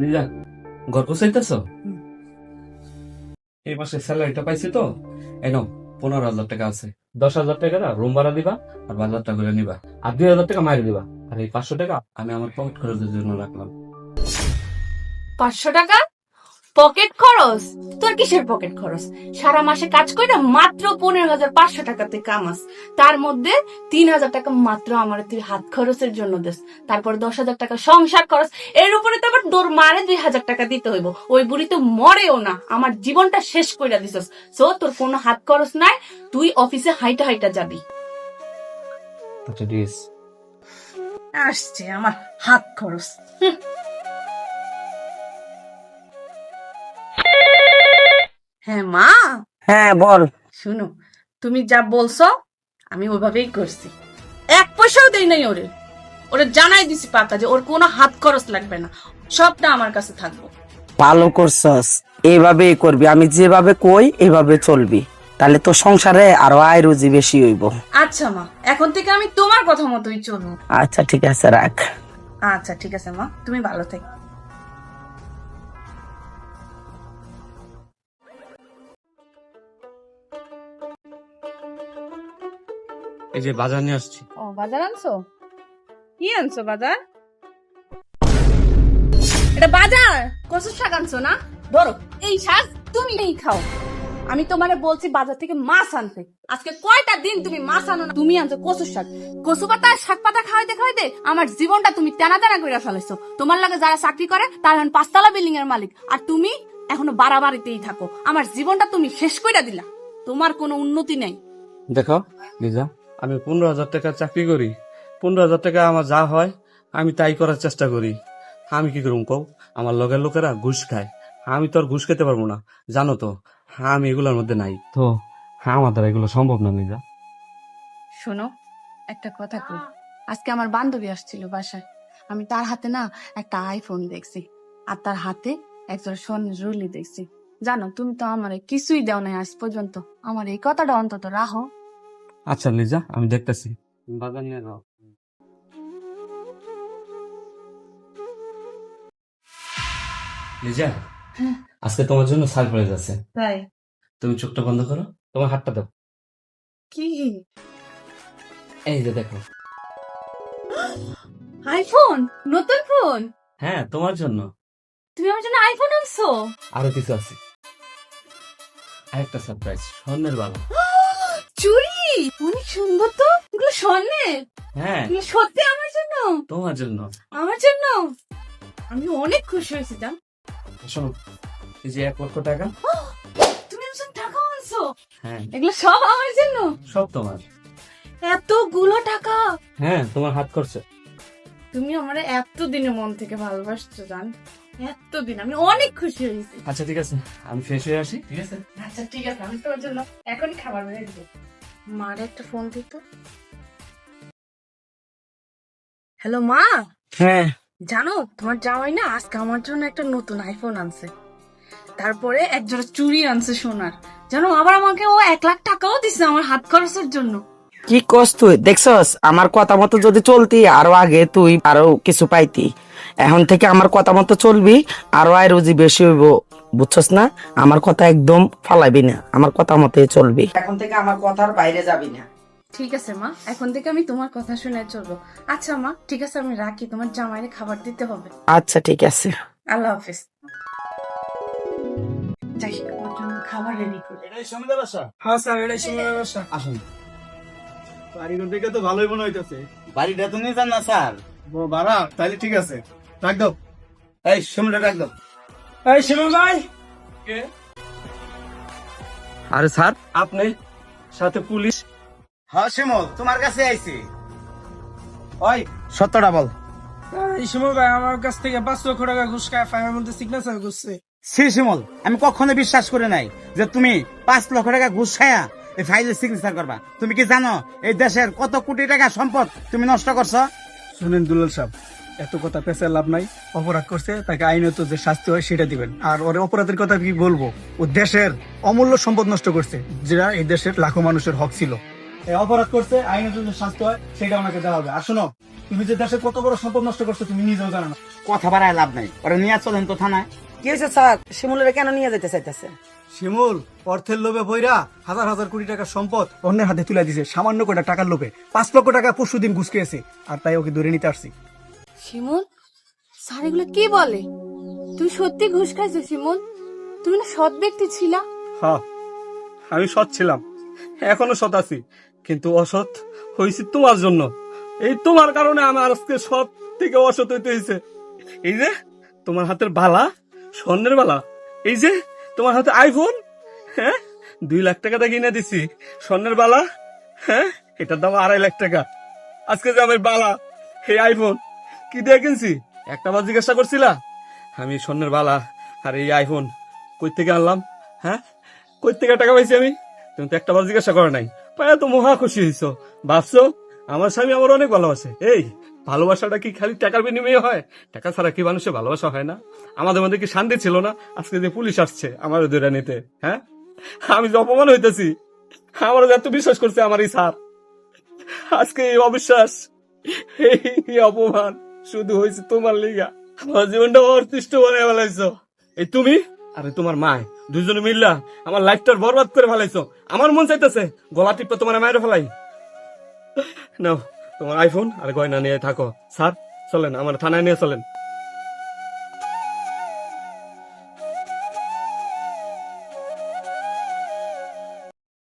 লিজা ঘর গোছাইতেছ? এই মাসে স্যালারিটা পাইছি তো। এনো পনেরো হাজার টাকা আছে। দশ হাজার টাকা রুম ভাড়া দিবা আর বাজার টাকা করে নিবা। আর দুই হাজার টাকা মায়ের দিবা। আর এই পাঁচশো টাকা আমি আমার পকেট খরচের জন্য রাখলাম। পাঁচশো টাকা? পকেট খরচ? তোর কিসের পকেট খরচ? সারা মাসে কাজ করে মাত্র পনেরো হাজার পাঁচশো টাকা তুই কামাস। তার মধ্যে তিন হাজার টাকা মাত্র আমার তুই হাত খরচের জন্য দেস। তারপর দশ হাজার টাকা সংসার খরচ। এর উপরে তো আবার তোর মারে দুই হাজার টাকা দিতে হইব। ওই বুড়ি তো মরেও না। আমার জীবনটা শেষ করে দিছস। সো তোর কোনো হাত খরচ নাই। তুই অফিসে হাইটা হাইটা যাবি। আচ্ছা আসছে আমার হাত খরচ। হ্যাঁ মা? হ্যাঁ বল। শুনো তুমি যা বলছো আমি ওইভাবেই করছি। এক পয়সাও দেই নাই ওরে। ওরে জানাই দিছি পাকা যে ওর কোনো হাত খরচ লাগবে না। সবটা আমার কাছে থাকব। ভালো করছস। এইভাবেই করবি। আমি যেভাবে কই এভাবে চলবি। তাহলে তো সংসারে আরও আয় রুজি বেশি হইব। আচ্ছা মা। এখন থেকে আমি তোমার কথা মতোই চলবো। আচ্ছা ঠিক আছে রাখ। আচ্ছা ঠিক আছে মা। তুমি ভালো থেকো। এই যে বাজার নিয়ে আসছি। ও বাজার আনছো? কি আনছো বাজার? এটা বাজার! কচুর শাক আনছো না? ধরো এই শাক তুমি নেই খাও। আমি তোমারে বলছি বাজার থেকে মাছ আনতে। আজকে কয়টা দিন তুমি মাছ আনো না তুমি আনছো কচুর শাক। কচু পাতা আর শাক পাতা খাওয়াইতে খাওয়াইতে আমার জীবনটা তুমি টানা টানা করে ফেলেছো তোমার লাগে যারা চাকরি করে তারা এখন পাঁচতলা বিল্ডিং এর মালিক। আর তুমি এখনও বাড়াবাড়িতেই থাকো। আমার জীবনটা তুমি শেষ করে দিলা। তোমার কোনো উন্নতি নেই। দেখো লিজা আমি পনেরো হাজার টাকা চাকরি করি। পনেরো হাজার টাকা আমার যা হয়, আমি তাই করার চেষ্টা করি। আমি কি করুম কও? আমার লগের লোকেরা ঘুষ খায়। আমি তো আর ঘুষ খেতে পারব না। জানো তো, আমি এগুলোর মধ্যে নাই। তো, আমার দ্বারা এগুলো সম্ভব না লিজা শোনো, একটা কথা কই। আজকে আমার বান্ধবী আসছিল বাসায়। আমি তার হাতে না একটা আইফোন দেখছি। আর তার হাতে একজোড়া স্বর্ণের রুলি দেখছি। জানো, তুমি তো আমার কিছুই দেও নাই আজ পর্যন্ত। আমার এই কথাটা অন্তত রাখো। আচ্ছা লিজা আমি দেখতেছি। বাজার নিয়ে যাও। লিজা হ্যাঁ। আজকে তোমার জন্য সারপ্রাইজ আছে। তাই? তুমি চোখটা বন্ধ করো তোমার হাতটা দাও। কি? এই যে দেখো। আইফোন? নতুন ফোন? হ্যাঁ তোমার জন্য। তুমি আমার জন্য আইফোন আনছো? আরও কিছু আছে। আরেকটা সারপ্রাইজ স্বর্ণের বালা চুরি? অনেক সুন্দর তো। এগুলো স্বর্ণের। হ্যাঁ। সত্যি আমার জন্য? তোমার জন্য। আমার জন্য? আমি অনেক খুশি হয়েছি জান। শোনো এই যে এক লক্ষ টাকা। তুমি আমার জন্য টাকা আনছো? হ্যাঁ। এগুলো সব আমার জন্য? সব তোমার। এতগুলো টাকা? হ্যাঁ তোমার হাত করছে। তুমি আমার এত দিনে মন থেকে ভালোবাসছো জান। এত দিন। আমি অনেক খুশি হয়েছি। আচ্ছা ঠিক আছে। আমি ফ্রেশ হয়ে আসি। ঠিক আছে। আচ্ছা ঠিক আছে। আমি তোমার জন্য এখনই খাবার বেড়ে দিব। মার একটা ফোন দিত। হ্যালো মা? হ্যাঁ। জানো তোমার জামাই না আজকে আমার জন্য একটা নতুন আইফোন আনছে। তারপরে একজোড়া চুড়ি আনছে সোনার। জানো আবার আমাকে ও এক লাখ টাকাও দিছে আমার হাত খরচের জন্য। কি কস তুই? দেখছস আমার কথা মতো যদি চলতি আরও আগে তুই আরও কিছু পাইতি। এখন থেকে আমার কথা মতো চলবি আরও আয় রুজি বেশি হইব। বুঝছস না? আমার কথা একদম ফালাবি না। আমার কথা মতে চলবি। এখন থেকে আমার কথার বাইরে যাবি না। ঠিক আছে মা। এখন থেকে আমি তোমার কথা শুনে চলবো। আচ্ছা মা ঠিক আছে আমি রাখি। তোমার জামাইরে খাবার দিতে হবে। আচ্ছা ঠিক আছে। আল্লাহ হাফিজ। যাই ওর জন্য খাবার রেডি করে। এটাই সমিতার বাসা? হ্যাঁ স্যার এটাই আসুন। বাড়িঘর দেখে তো ভালোই মনে হইতেছে বাড়িটা তো নিয়ে যান না স্যার। ভাড়া তাইলে ঠিক আছে। রাখ দাও। এই সমিতা রাখ দাও। এই শিমু ভাই। আরে স্যার। আপনি সাথে পুলিশ হ্যাঁ শিমল তোমার কাছে আইছি। ওই। সত্যটা বল। এই শিমু ভাই আমার কাছ থেকে পাঁচ লক্ষ টাকা ঘুষ খায় ফাইনের মধ্যে সিগনেচার করছে সি শিমল আমি কখনো বিশ্বাস করে নাই যে তুমি পাঁচ লক্ষ টাকা ঘুষ খায়া এই ফাইলে সিগনেচার করবা। তুমি কি জানো এই দেশের কত কোটি টাকা সম্পদ তুমি নষ্ট করছ? শুনেন দুলাল সাহেব এত কথা পেশার লাভ নাই। অপরাধ করছে তাকে আইনত যে শাস্তি হয় সেটা দিবেন। আর ওর অপরাধের কথা কি বলব? ও দেশের অমূল্য সম্পদ নষ্ট করছে যেটা এই দেশের লাখো মানুষের হক ছিল। অপরাধ করছে আইনে যদি শাস্তি হয় সেটা ওনাকে দেওয়া হবে। আর শোনো তুমি যে দেশে কত বড় সম্পদ নষ্ট করছ তুমি নিজেও জানো না। কথা বাড়ায় লাভ নাই। ওরা নিয়ে চলেন তো থানায় কি হয়েছে স্যার? শিমুলের কেন নিয়ে যেতে চাইতেছে? শিমুল অর্থের লোভে বইরা হাজার হাজার কোটি টাকার সম্পদ অন্যের হাতে তুলে দিছে সামান্য কটা টাকার লোভে। পাঁচ লক্ষ টাকা পরশু দিন ঘুষ খেয়েছে আর তাই ওকে ধরে নিতে আসছি। শিমুল, স্যার এগুলো কি বলে? তুই সত্যি ঘুষ খাইছো, শিমুল? তুমি না সৎ ব্যক্তি ছিলা। হ্যাঁ আমি সৎ ছিলাম, এখনও সৎ আছি, কিন্তু অসৎ হয়েছি তোমার জন্য। এই তোমার কারণে আমার আজকে সৎ থেকে অসৎ হইতে হয়েছে এই যে, তোমার হাতের বালা, স্বর্ণের বালা, এই যে, তোমার হাতে আইফোন হ্যাঁ? দুই লাখ টাকা দিয়ে কিনে দিছি, স্বর্ণের বালা হ্যাঁ? এটার দাম আড়াই লাখ টাকা। আজকে যে আমার বালা হে আইফোন কি দিয়ে কিনছি? একটা বার জিজ্ঞাসা করছিলা? আমি স্বর্ণের বালা, আর এই আইফোন কই থেকে আনলাম? হ্যাঁ? কই থেকে টাকা পাইছি আমি? তুমি তো একটা বার জিজ্ঞাসা করো নাই। পায়া তো মহা খুশি হইছো। ভাবছ? আমার স্বামী আমার অনেক ভালোবাসে। এই, ভালোবাসাটা কি খালি টাকার বিনিময়ে হয়? টাকা ছাড়া কি মানুষের ভালোবাসা হয় না? আমাদের মধ্যে কি শান্তি ছিল না? আজকে যে পুলিশ আসছে আমার ধরে নিতে হ্যাঁ? আমি যে অপমান হইতেছি আমার এত বিশ্বাস করছে আমার এই স্যার। আজকে এই অবিশ্বাস, এই অপমান। শুধু হয়েছে তোমার লিগা। আমার জীবনটা অর্থিষ্ট বানিয়ে ফেলাইছো। এই তুমি? আরে তোমার মা দুজনে মিললা আমার লাইফটা বরবাদ করে ফেলাইছো। আমার মন চাইতেছে গলা টিপে তোমার মায়ের ফেলাই। নাও, তোমার আইফোন আর গয়না নিয়ে থাকো। স্যার, চলেন, আমার থানায় নিয়ে চলেন।